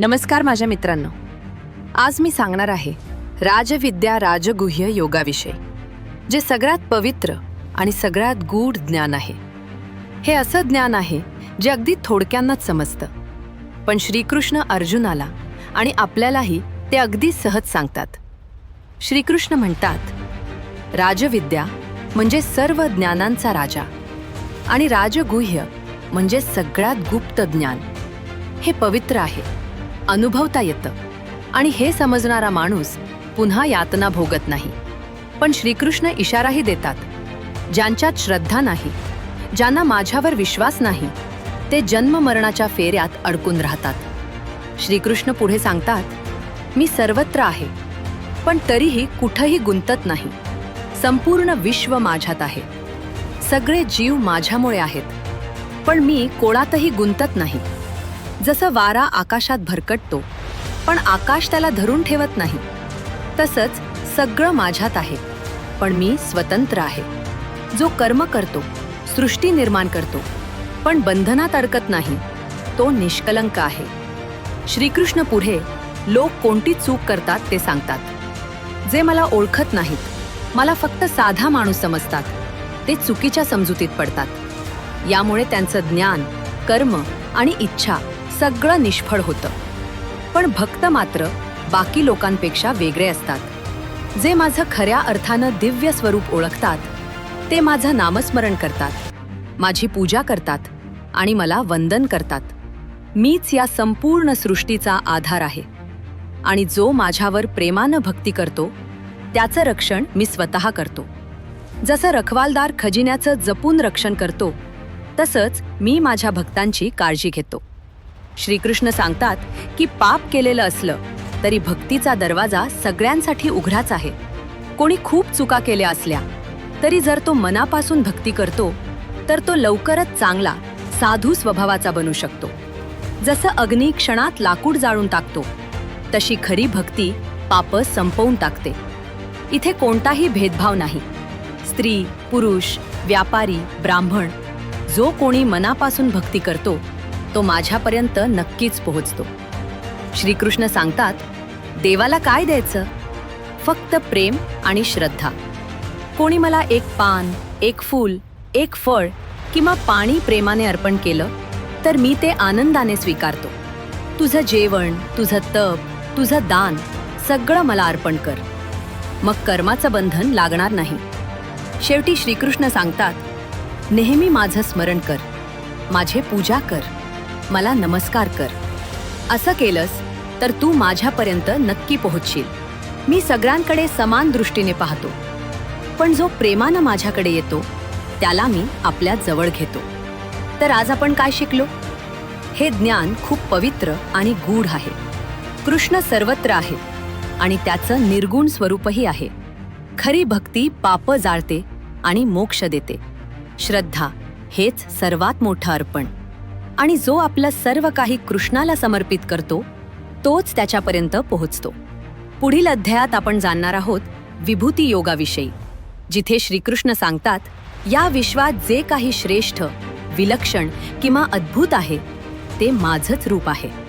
नमस्कार माझ्या मित्रांनो. आज मी सांगणार आहे राजविद्या राजगुह्य योगाविषयी जे सगळ्यात पवित्र आणि सगळ्यात गूढ ज्ञान आहे. हे असं ज्ञान आहे जे अगदी थोडक्यांनाच समजतं. पण श्रीकृष्ण अर्जुनाला आणि आपल्यालाही ते अगदी सहज सांगतात. श्रीकृष्ण म्हणतात राजविद्या म्हणजे सर्व ज्ञानांचा राजा आणि राजगुह्य म्हणजे सगळ्यात गुप्त ज्ञान. हे पवित्र आहे. अनुभवता येतं. आणि हे समजणारा माणूस पुन्हा यातना भोगत नाही. पण श्रीकृष्ण इशाराही देतात. ज्यांच्यात श्रद्धा नाही ज्यांना माझ्यावर विश्वास नाही ते जन्म मरणाच्या फेऱ्यात अडकून राहतात. श्रीकृष्ण पुढे सांगतात मी सर्वत्र आहे पण तरीही कुठंही गुंतत नाही. संपूर्ण विश्व माझ्यात आहे. सगळे जीव माझ्यामुळे आहेत. पण मी कोणातही गुंतत नाही. जसं वारा आकाशात भरकटतो पण आकाश त्याला धरून ठेवत नाही. तसंच सगळं माझ्यात आहे पण मी स्वतंत्र आहे. जो कर्म करतो सृष्टी निर्माण करतो पण बंधनात अडकत नाही तो निष्कलंक आहे. श्रीकृष्ण पुढे लोक कोणती चूक करतात ते सांगतात. जे मला ओळखत नाहीत मला फक्त साधा माणूस समजतात ते चुकीच्या समजुतीत पडतात. यामुळे त्यांचं ज्ञान कर्म आणि इच्छा सगळं निष्फळ होतं. पण भक्त मात्र बाकी लोकांपेक्षा वेगळे असतात. जे माझं खऱ्या अर्थानं दिव्य स्वरूप ओळखतात ते माझं नामस्मरण करतात माझी पूजा करतात आणि मला वंदन करतात. मीच या संपूर्ण सृष्टीचा आधार आहे. आणि जो माझ्यावर प्रेमानं भक्ती करतो त्याचं रक्षण मी स्वतः करतो. जसं रखवालदार खजिन्याचं जपून रक्षण करतो तसंच मी माझ्या भक्तांची काळजी घेतो. श्रीकृष्ण सांगतात की पाप केलेलं असलं तरी भक्तीचा दरवाजा सगळ्यांसाठी उघडाच आहे. कोणी खूप चुका केल्या असल्या तरी जर तो मनापासून भक्ती करतो तर तो लवकरच चांगला साधू स्वभावाचा बनू शकतो. जसं अग्नी क्षणात लाकूड जाळून टाकतो तशी खरी भक्ती पाप संपवून टाकते. इथे कोणताही भेदभाव नाही. स्त्री पुरुष व्यापारी ब्राह्मण जो कोणी मनापासून भक्ती करतो तो माझ्यापर्यंत नक्कीच पोहोचतो. श्रीकृष्ण सांगतात देवाला काय द्यायचं? फक्त प्रेम आणि श्रद्धा. कोणी मला एक पान एक फूल एक फळ किंवा पाणी प्रेमाने अर्पण केलं तर मी ते आनंदाने स्वीकारतो. तुझं जेवण तुझं तप तुझं दान सगळं मला अर्पण कर. मग कर्माचं बंधन लागणार नाही. शेवटी श्रीकृष्ण सांगतात नेहमी माझं स्मरण कर. माझे पूजा कर. मला नमस्कार कर. असं केलंस तर तू माझ्यापर्यंत नक्की पोहोचशील. मी सगळ्यांकडे समान दृष्टीने पाहतो. पण जो प्रेमानं माझ्याकडे येतो त्याला मी आपल्या जवळ घेतो. तर आज आपण काय शिकलो? हे ज्ञान खूप पवित्र आणि गूढ आहे. कृष्ण सर्वत्र आहे आणि त्याचं निर्गुण स्वरूपही आहे. खरी भक्ती पाप जाळते आणि मोक्ष देते. श्रद्धा हेच सर्वात मोठं अर्पण. आणि जो आपलं सर्व काही कृष्णाला समर्पित करतो तोच त्याच्यापर्यंत पोहोचतो. पुढील अध्यायात आपण जाणणार आहोत विभूती योगाविषयी जिथे श्रीकृष्ण सांगतात या विश्वात जे काही श्रेष्ठ विलक्षण किंवा अद्भुत आहे ते माझंच रूप आहे.